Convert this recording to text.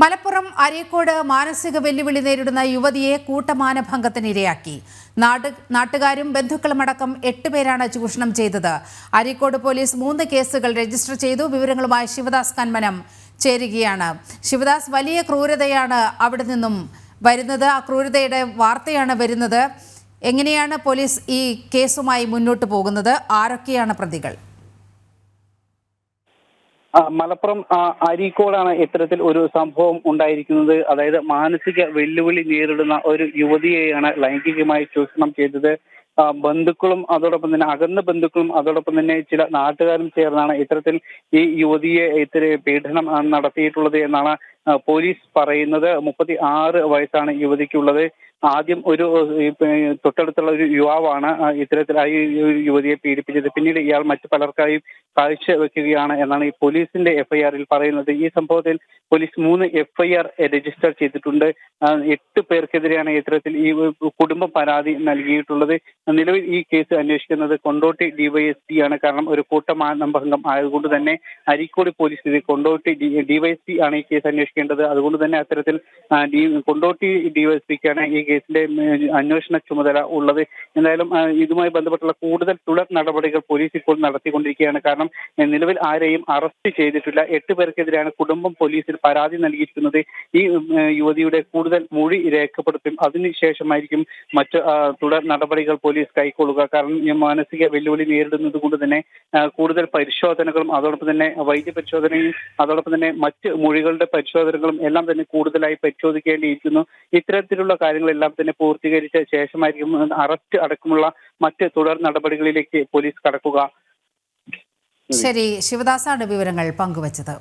മലപ്പുറം അരീക്കോട് മാനസിക വെല്ലുവിളി നേരിടുന്ന യുവതിയെ കൂട്ടമാനഭംഗത്തിനിരയാക്കി നാട് നാട്ടുകാരും ബന്ധുക്കളുമടക്കം എട്ട് പേരാണ് ചൂഷണം ചെയ്തത്. അരീക്കോട് പോലീസ് മൂന്ന് കേസുകൾ രജിസ്റ്റർ ചെയ്തു. വിവരങ്ങളുമായി ശിവദാസ് കന്മനം ചേരുകയാണ്. ശിവദാസ് വലിയ ക്രൂരതയാണ് അവിടെ നിന്നും വരുന്നത്. ആ ക്രൂരതയുടെ വാർത്തയാണ് വരുന്നത്. എങ്ങനെയാണ് പോലീസ് ഈ കേസുമായി മുന്നോട്ട് പോകുന്നത്? ആരൊക്കെയാണ് പ്രതികൾ? മലപ്പുറം അരീക്കോടാണ് ഇത്തരത്തിൽ ഒരു സംഭവം ഉണ്ടായിരിക്കുന്നത്. അതായത് മാനസിക വെല്ലുവിളി നേരിടുന്ന ഒരു യുവതിയെയാണ് ലൈംഗികമായി ചൂഷണം ചെയ്തത്. ബന്ധുക്കളും അതോടൊപ്പം തന്നെ അകന്ന ബന്ധുക്കളും അതോടൊപ്പം തന്നെ ചില നാട്ടുകാരും ചേർന്നാണ് ഇത്തരത്തിൽ ഈ യുവതിയെ ഇത്തരം പീഡനം നടത്തിയിട്ടുള്ളത് എന്നാണ് പോലീസ് പറയുന്നത് മുപ്പത്തി ആറ് വയസ്സാണ് യുവതിക്കുള്ളത്. ആദ്യം ഒരു തൊട്ടടുത്തുള്ള ഒരു യുവാവാണ് ഇത്തരത്തിലായി യുവതിയെ പീഡിപ്പിച്ചത്. പിന്നീട് ഇയാൾ മറ്റു പലർക്കായും കാഴ്ച വെക്കുകയാണ് എന്നാണ് ഈ പോലീസിന്റെ എഫ്ഐആറിൽ പറയുന്നത്. ഈ സംഭവത്തിൽ പോലീസ് മൂന്ന് എഫ്ഐആർ രജിസ്റ്റർ ചെയ്തിട്ടുണ്ട്. എട്ട് പേർക്കെതിരെയാണ് ഇത്തരത്തിൽ ഈ കുടുംബം പരാതി നൽകിയിട്ടുള്ളത്. നിലവിൽ ഈ കേസ് അന്വേഷിക്കുന്നത് കൊണ്ടോട്ടി ഡിവൈഎസ്പി ആണ്. കാരണം ഒരു കൂട്ടമാനഭംഗം ആയതുകൊണ്ട് തന്നെ അരീക്കോട് പോലീസ് ഇത് കൊണ്ടോട്ടി ഡിവൈഎസ്പി ആണ് ഈ കേസ് അന്വേഷിക്കേണ്ടത് അതുകൊണ്ട് തന്നെ അത്തരത്തിൽ കൊണ്ടോട്ടി ഡിവൈഎസ്പിക്കാണ് ഈ കേസിന്റെ അന്വേഷണ ചുമതല ഉള്ളത്. എന്തായാലും ഇതുമായി ബന്ധപ്പെട്ടുള്ള കൂടുതൽ തുടർ നടപടികൾ പോലീസ് ഇപ്പോൾ നടത്തിക്കൊണ്ടിരിക്കുകയാണ്. കാരണം നിലവിൽ ആരെയും അറസ്റ്റ് ചെയ്തിട്ടില്ല. എട്ട് പേർക്കെതിരെയാണ് കുടുംബം പോലീസിൽ പരാതി നൽകിയിരിക്കുന്നത്. ഈ യുവതിയുടെ കൂടുതൽ മൊഴി രേഖപ്പെടുത്തും. അതിനുശേഷമായിരിക്കും മറ്റ് തുടർ നടപടികൾ പോലീസ് കൈക്കൊള്ളുക. കാരണം മാനസിക വെല്ലുവിളി നേരിടുന്നത് കൊണ്ട് തന്നെ കൂടുതൽ പരിശോധനകളും അതോടൊപ്പം തന്നെ വൈദ്യ പരിശോധനയും അതോടൊപ്പം തന്നെ മറ്റ് മൊഴികളുടെ പരിശോധനകളും എല്ലാം തന്നെ കൂടുതലായി പരിശോധിക്കേണ്ടിയിരിക്കുന്നു. ഇത്തരത്തിലുള്ള കാര്യങ്ങളെല്ലാം തന്നെ പൂർത്തീകരിച്ച ശേഷമായിരിക്കും അറസ്റ്റ് അടക്കമുള്ള മറ്റ് തുടർ നടപടികളിലേക്ക് പോലീസ് കടക്കുക. ശരി ശിവദാസാണ് വിവരങ്ങൾ പങ്കുവച്ചത്.